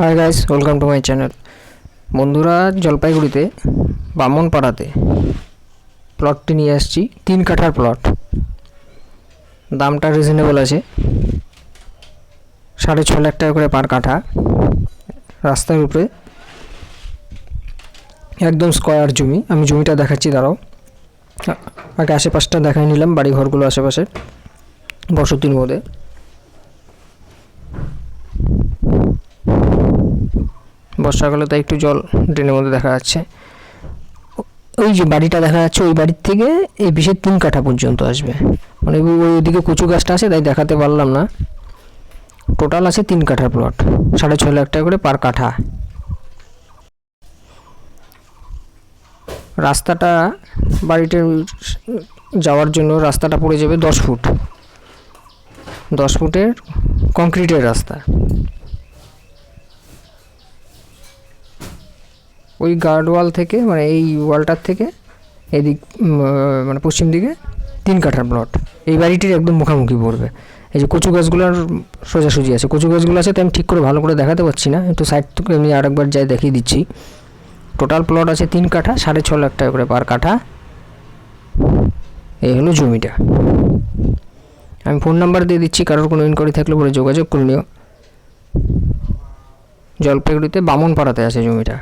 Hi guys welcome to my channel বন্ধুরা, জলপাইগুড়িতে, বামনপাড়াতে প্লটটি নিয়ে আসছি, তিন কাঠার প্লট দামটা রিজনেবল আছে। সাড়ে ছ লাখ টাকা করে পার কাঠা। রাস্তার উপরে একদম স্কোয়ার জমি। আমি জমিটা দেখাচ্ছি, দাঁড়াও। আগে আশেপাশটা দেখাই নিলাম বাড়ি ঘরগুলো আশেপাশে। বসতির মধ্যে। বর্ষাকালে তাই একটু জল ড্রেনের মধ্যে দেখা যাচ্ছে। ওই যে বাড়িটা দেখা যাচ্ছে, ওই বাড়ির থেকে এই বিষের তিন কাঠা পর্যন্ত আসবে। মানে ওই ওইদিকে কচু গাছটা আছে, তাই দেখাতে পারলাম না। টোটাল আছে তিন কাঠার প্লট সাড়ে ছয় লাখ টাকা করে পার কাঠা। রাস্তাটা বাড়িতে যাওয়ার জন্য রাস্তাটা পড়ে যাবে দশ ফুট। দশ ফুটের কংক্রিটের রাস্তা। ওই গার্ড ওয়াল থেকে মানে এই ওয়ালটার থেকে, এদিক মানে পশ্চিম দিকে তিন কাঠার প্লট এই বাড়িটির একদম মুখামুখি পড়বে। এই যে কচু গাছগুলোর সোজাসুজি আছে। কচু গাছগুলো আছে, তো আমি ঠিক করে ভালো করে দেখাতে পারছি না। একটু সাইড থেকে আমি আরেকবার যাই দেখিয়ে দিচ্ছি। টোটাল প্লট আছে তিন কাঠা, সাড়ে ছ লাখ টাকা করে পার কাঠা। এই হলো জমিটা। আমি ফোন নাম্বার দিয়ে দিচ্ছি, কারোর কোনো ইনকোয়ারি থাকলে পরে যোগাযোগ করে নিও। জলপাইগুড়িতে বামনপাড়াতে আছে জমিটা।